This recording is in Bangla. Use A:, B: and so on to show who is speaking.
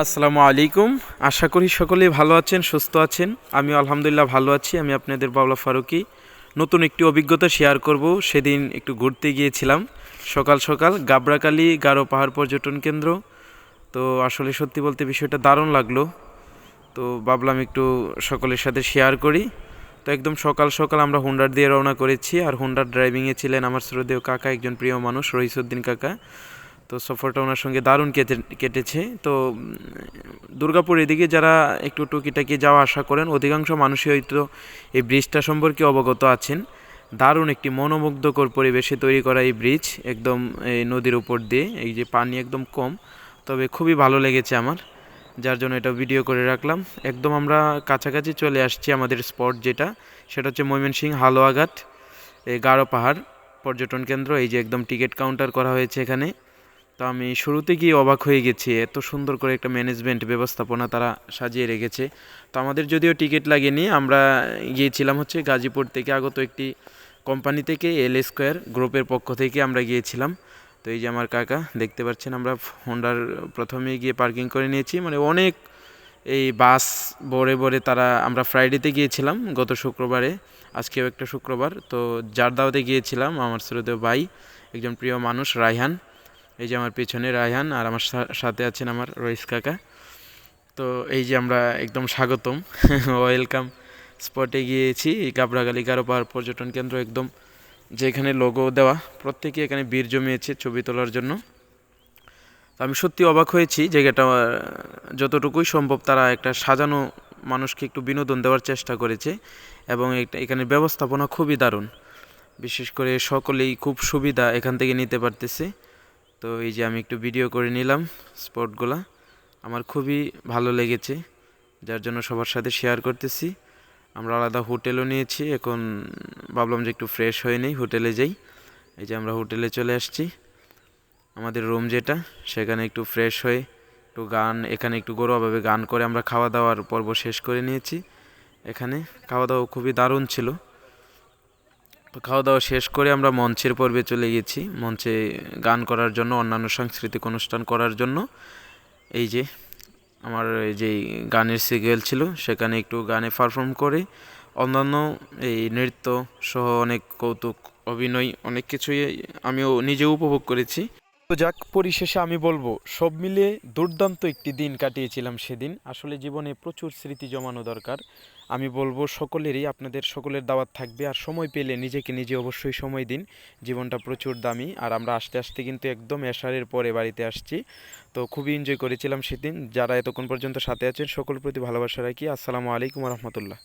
A: আসসালামু আলাইকুম। আশা করি সকলেই ভালো আছেন, সুস্থ আছেন। আমি আলহামদুলিল্লাহ ভালো আছি। আমি আপনাদের বাবলা ফারুকি। নতুন একটি অভিজ্ঞতা শেয়ার করব। সেদিন একটু ঘুরতে গিয়েছিলাম। সকাল সকাল গাবরাকালি গারো পাহাড় পর্যটন কেন্দ্র। তো আসলে সত্যি বলতে বিষয়টা দারুণ লাগল। তো ভাবলাম একটু সকলের সাথে শেয়ার করি। তো একদম সকাল সকাল আমরা হুন্ডার দিয়ে রওনা করেছি। আর হুন্ডার ড্রাইভিংয়ে ছিলেন আমার শ্রদ্ধেয় কাকা একজন প্রিয় মানুষ, রহিসুদ্দিন কাকা। তো সফরটা ওনার সঙ্গে দারুণ কেটে, কেটেছে। তো দুর্গাপুর এদিকে যারা একটু টুকিটাকি যাওয়া আসা করেন, অধিকাংশ মানুষই হয়তো এই ব্রিজটা সম্পর্কে অবগত আছেন। দারুণ একটি মনোমুগ্ধকর পরিবেশে তৈরি করা এই ব্রিজ, একদম এই নদীর উপর দিয়ে, এই যে পানি একদম কম, তবে খুবই ভালো লেগেছে আমার, যার জন্য এটা ভিডিও করে রাখলাম। একদম আমরা কাছাকাছি চলে আসছি আমাদের স্পট যেটা, সেটা হচ্ছে ময়মনসিং হালুয়াঘাট, এই গারো পাহাড় পর্যটন কেন্দ্র, এই যে একদম টিকিট কাউন্টার করা হয়েছে এখানে। তো আমি শুরুতে গিয়ে অবাক হয়ে গেছি, এত সুন্দর করে একটা ম্যানেজমেন্ট ব্যবস্থাপনা তারা সাজিয়ে রেখেছে। তো আমাদের যদিও টিকিট লাগেনি, আমরা গিয়েছিলাম হচ্ছে গাজীপুর থেকে আগত একটি কোম্পানি থেকে এল স্কোয়ার গ্রুপের পক্ষ থেকে আমরা গিয়েছিলাম। তো এই যে আমার কাকা, দেখতে পাচ্ছেন আমরা হোন্ডার প্রথমে গিয়ে পার্কিং করে নিয়েছি। মানে অনেক এই বাস ভরে ভরে তারা, আমরা ফ্রাইডেতে গিয়েছিলাম, গত শুক্রবারে, আজকেও একটা শুক্রবার। তো জারদাওতে গিয়েছিলাম, আমার শ্রদ্ধেয় ভাই, একজন প্রিয় মানুষ, রায়হান। এই যে আমার পেছনে রায়হান আর আমার সাথে আছেন আমার রইস কাকা। তো এই যে আমরা একদম স্বাগতম। ওয়েলকাম স্পটে গিয়েছি এই গাবরাগালি গারো পাহাড় পর্যটন কেন্দ্র একদম, যেখানে লোগো দেওয়া। প্রত্যেকে এখানে বীর জমিয়েছে ছবি তোলার জন্য। আমি সত্যি অবাক হয়েছি জায়গাটা, যতটুকুই সম্ভব তারা একটা সাজানো মানুষকে একটু বিনোদন দেওয়ার চেষ্টা করেছে এবং এখানে ব্যবস্থাপনা খুবই দারুণ। বিশেষ করে সকলেই খুব সুবিধা এখান থেকে নিতে পারতেছে। তো এই যে আমি একটু ভিডিও করে নিলাম স্পটগুলা আমার খুবই ভালো লেগেছে, যার জন্য সবার সাথে শেয়ার করতেছি। আমরা আলাদা হোটেলও নিয়েছি, এখন ভাবলাম যে একটু ফ্রেশ হয়ে নেই হোটেলে যাই। এই যে আমরা হোটেলে চলে আসছি। আমাদের রুম যেটা, সেখানে একটু ফ্রেশ হয়ে একটু গান, এখানে একটু গরুয়াভাবে গান করে আমরা খাওয়া দাওয়ার পর্ব শেষ করে নিয়েছি। এখানে খাওয়া দাওয়া খুবই দারুণ ছিল। তো খাওয়া দাওয়া শেষ করে আমরা মঞ্চের পর্বে চলে গেছি। মঞ্চে গান করার জন্য, অন্যান্য সাংস্কৃতিক অনুষ্ঠান করার জন্য। এই যে, আমার এই যে গানের সিরিয়াল ছিল, সেখানে একটু গানে পারফর্ম করে। অন্যান্য এই নৃত্য সহ অনেক কৌতুক, অভিনয়, অনেক কিছুই আমিও নিজে উপভোগ করেছি। তো যাক, পরিশেষে আমি বলব, সব মিলিয়ে দুর্দান্ত একটি দিন কাটিয়েছিলাম সেদিন। আসলে জীবনে প্রচুর স্মৃতি জমানো দরকার। আমি বলব, সকলেরই, আপনাদের সকলের দাওয়াত থাকবে। আর সময় পেলে নিজেকে নিজে অবশ্যই সময় দিন। জীবনটা প্রচুর দামি। আর আমরা আস্তে আস্তে কিন্তু একদম এশারের পরে বাড়িতে আসছি। তো খুবই এনজয় করেছিলাম সেদিন। যারা এতক্ষণ পর্যন্ত সাথে আছেন সকল প্রতি ভালোবাসা রাখি। আসসালামু আলাইকুম রহমতুল্লাহ।